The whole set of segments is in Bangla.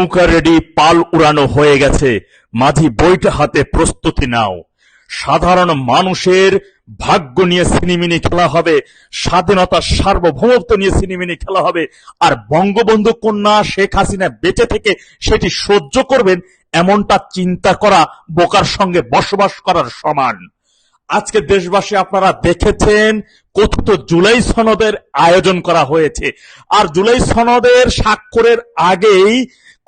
নৌকা রেডি পাল উড়ানো হয়ে গেছে। মাঝি বইটা হাতে প্রস্তুতি নাও। সাধারণ মানুষের ভাগ্য নিয়ে সিনেমিনি খেলা হবে, স্বাধীনতার সার্বভৌমত্ব নিয়ে সিনেমিনি খেলা হবে, আর বঙ্গবন্ধু কন্যা শেখ হাসিনা বেঁচে থেকে সেটি সহ্য করবেন, এমনটা চিন্তা করা বোকার সঙ্গে বসবাস করার সমান। আজকে দেশবাসী আপনারা দেখেছেন কথিত জুলাই সনদের আয়োজন করা হয়েছে। আর জুলাই সনদের স্বাক্ষরের আগেই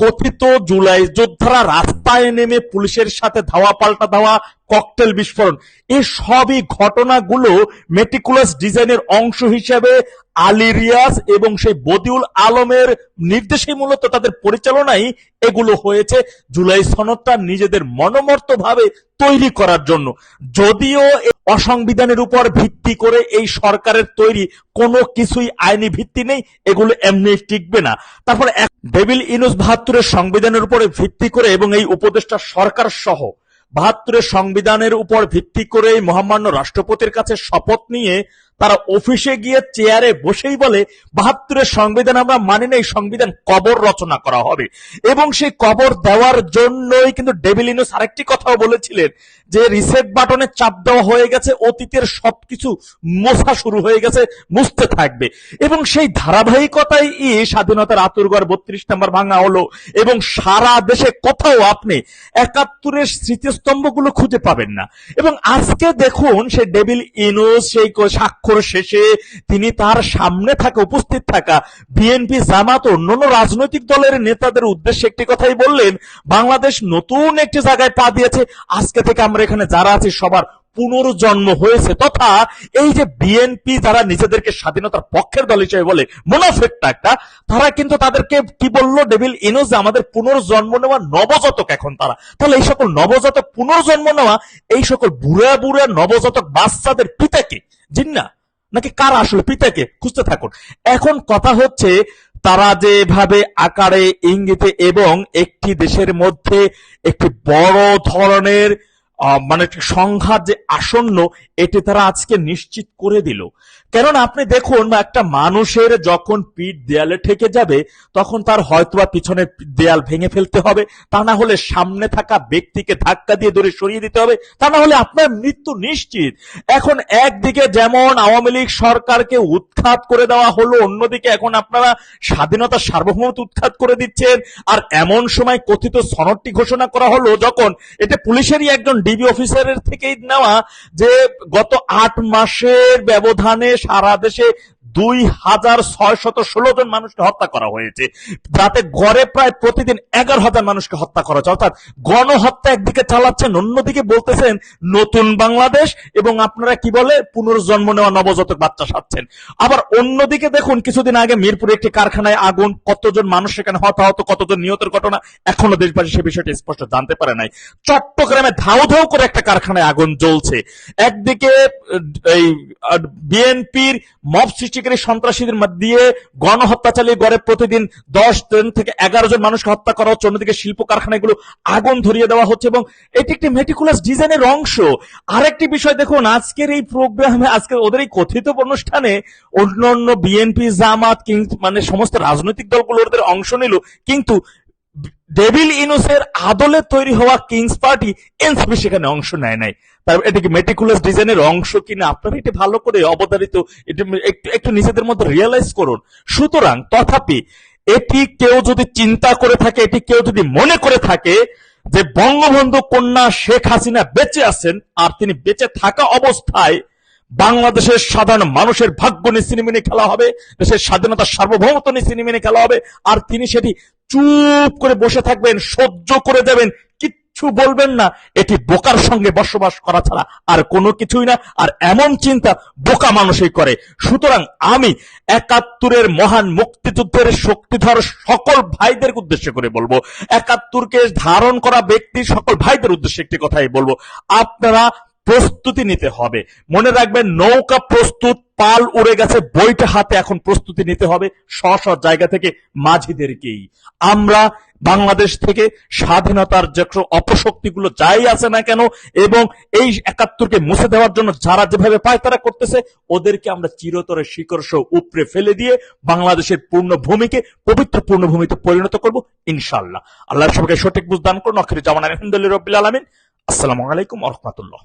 কথিত জুলাই যোদ্ধারা রাস্তায় নেমে পুলিশের সাথে ধাওয়া পাল্টা ধাওয়া ককটেল বিস্ফোরণ। এই সবই ঘটনাগুলো মেটিকুলাস ডিজাইনের অংশ হিসেবে আলী রিয়াজ এবং সেই বদিউল আলমের নির্দেশে মূলত তাদের পরিচালনায় এগুলো হয়েছে। জুলাই সনদটা নিজেদের মনোমর্ত ভাবে তৈরি করার জন্য। যদিও অসংবিধানের উপর ভিত্তি করে এই সরকারের তৈরি কোনো কিছুই আইনি ভিত্তি নেই, এগুলো এমনি টিকবে না। তারপরে ডেভিল ইনুস বাহাত্তরের সংবিধানের উপরে ভিত্তি করে এবং এই উপদেষ্টা সরকার সহ বাহাত্তরের সংবিধানের উপর ভিত্তি করেই মহামান্য রাষ্ট্রপতির কাছে শপথ নিয়ে তারা অফিসে গিয়ে চেয়ারে বসেই বলে, বাহাত্তরের সংবিধান আমরা মানি না, এই সংবিধান কবর রচনা করা হবে। এবং সেই কবর দেওয়ার জন্যই কিন্তু ডেভিলিনোস আরেকটি কথাও বলেছিলেন যে, রিসেট বাটনে চাপ দেওয়া হয়ে গেছে, অতীতের সবকিছু মোছা শুরু হয়ে গেছে, মুছতে থাকবে। এবং সেই ধারাবাহিকতাই স্বাধীনতার আতুরগড় বত্রিশ নম্বর ভাঙা হলো এবং সারা দেশে কোথাও আপনি একাত্তরের স্মৃতিস্তম্ভগুলো খুঁজে পাবেন না। এবং আজকে দেখুন, সেই ডেভিল ইনুস, সেই ক- স্বাক্ষর শেষে তিনি তার সামনে থাকা, উপস্থিত থাকা বিএনপি জামাত অন্যান্য রাজনৈতিক দলের নেতাদের উদ্দেশ্যে একটি কথাই বললেন, বাংলাদেশ নতুন একটি জায়গায় পা দিয়েছে। আজকে থেকে আমরা এখানে যারা আছি, সবার পুনর্জন্ম হয়েছে। তথা এই যে বিএনপি যারা নিজেদেরকে স্বাধীনতার পক্ষের দল হিসেবে বলে মুনাফেকটা একটা তারা কিন্তু তাদেরকে কি বলল? ডেভিল ইনোজ আমাদের পুনর্জন্ম নেওয়া নবজাতক এখন তারা। তাহলে এই সকল নবজাতক পুনর্জন্ম নেওয়া, এই সকল বুড়া বুড়া নবজাতক বাচ্চাদের পিতাকে জিন্না? নাকি কারা আসলে? পিতাকে খুঁজতে থাকুন। এখন কথা হচ্ছে, তারা যেভাবে আকারে ইঙ্গিতে এবং একটি দেশের মধ্যে একটি বড় ধরনের মানে সংঘাত যে আসন্ন, এটি তারা আজকে নিশ্চিত করে দিল। কেননা আপনি দেখুন, একটা মানুষের যখন পিঠ দেয়ালে ঠেকে যাবে, তখন তার হয়তোবা পিছনের দেয়াল ভেঙে ফেলতে হবে, তা না হলে সামনে থাকা ব্যক্তিকে ধাক্কা দিয়ে দূরে সরিয়ে দিতে হবে, তা না হলে আপনার মৃত্যু নিশ্চিত। এখন একদিকে যেমন আওয়ামী লীগ সরকারকে উৎখাত করে দেওয়া হলো, অন্যদিকে এখন আপনারা স্বাধীনতার সার্বভৌমত্ব উৎখাত করে দিচ্ছেন, আর এমন সময় কথিত সনদটি ঘোষণা করা হলো, যখন এটা পুলিশেরই একজন ডিবি অফিসারের থেকেই নেওয়া যে গত আট মাসের ব্যবধানে সারা দেশে দুই হাজার ছয় শত ষোলো জন মানুষকে হত্যা করা হয়েছে। যাতে গড়ে প্রায় প্রতিদিন এগারো হাজার মানুষকে হত্যা করা হচ্ছে অর্থাৎ গণহত্যা একদিকে চালাচ্ছেন, অন্যদিকে বলতেছেন নতুন বাংলাদেশ এবং আপনারা কি বলে? পুনর্জন্ম নেওয়া নবজাতক বাচ্চা সাচ্ছেন আবার অন্যদিকে দেখুন, কিছুদিন আগে মিরপুরে একটি কারখানায় আগুন, কতজন মানুষ সেখানে হতাহত, কতজন নিহতের ঘটনা, এখনও দেশবাসী সে বিষয়টি স্পষ্ট জানতে পারে নাই। চট্টগ্রামে ধাউ ধাউ করে একটা কারখানায় আগুন জ্বলছে। একদিকে, এই বিএনপির মব সৃষ্টিকারী সন্ত্রাসীদের দিয়ে গণহত্যা চালিয়ে গড়ে প্রতিদিন দশ জন থেকে এগারো জন মানুষকে হত্যা করা হচ্ছে। অন্যদিকে শিল্প কারখানাগুলো আগুন ধরিয়ে দেওয়া হচ্ছে এবং এটি একটি মেটিকুলাস ডিজাইনের অংশ। আরেকটি বিষয় দেখুন, আজকের এই প্রোগ্রামে আজকে ওদের এই কথিত অনুষ্ঠানে অন্য অন্য বিএনপি জামাত, কিং মানে সমস্ত রাজনৈতিক দলগুলো ওদের অংশ নিল। কিন্তু ডেভিল ইনোসের আদলে তৈরি হওয়া কিংস পার্টি এনসিপি সেখানে অংশ নেয় নাই। তার এটা কি মেটিকুলাস ডিজাইনের অংশ কিনা আপনারা এটা ভালো করে অবধারিত, এটা একটু একটু নিজেদের মধ্যে রিয়েলাইজ করুন। সুতরাং তথাপি এটি কেউ যদি চিন্তা করে থাকে, এটি কেউ যদি মনে করে থাকে যে বঙ্গবন্ধু কন্যা শেখ হাসিনা বেঁচে আছেন আর তিনি বেঁচে থাকা অবস্থায় বাংলাদেশের সাধারণ মানুষের ভাগ্য নিয়ে সিনেমিনে খেলা হবে, দেশের স্বাধীনতার সার্বভৌমত্ব নিয়ে সিনেমিনে খেলা হবে, আর তিনি সেটি চুপ করে বসে থাকবেন, সহ্য করে দেবেন, কিচ্ছু বলবেন না। এটি বোকার সঙ্গে বসবাস করা ছাড়া আর কোনো কিছুই না, আর এমন চিন্তা বোকা মানুষই করে। সুতরাং আমি একাত্তরের মহান মুক্তিযুদ্ধের শক্তিধর সকল ভাইদের উদ্দেশ্য করে বলব, একাত্তরকে ধারণ করা ব্যক্তির সকল ভাইদের উদ্দেশ্যে একটি কথাই বলব, আপনারা প্রস্তুতি নিতে হবে। মনে রাখবেন, নৌকা প্রস্তুত, পাল উড়ে গেছে, বইটা হাতে এখন প্রস্তুতি নিতে হবে স্ব জায়গা থেকে মাঝিদেরকেই। আমরা বাংলাদেশ থেকে স্বাধীনতার যে অপশক্তিগুলো যাই আছে না কেন, এবং এই একাত্তরকে মুছে দেওয়ার জন্য যারা যেভাবে পায় তারা করতেছে, ওদেরকে আমরা চিরতরে শিকর্ষ উপড়ে ফেলে দিয়ে বাংলাদেশের পূর্ণ ভূমিকে পবিত্র পূর্ণ ভূমিতে পরিণত করব ইনশাল্লাহ আল্লাহ সবাইকে সঠিক বুঝ দান করুন। আখির জামান আলহামদুলিল্লাহ রবিল আলমিন। আসসালামু আলাইকুম রহমতুল্লাহ।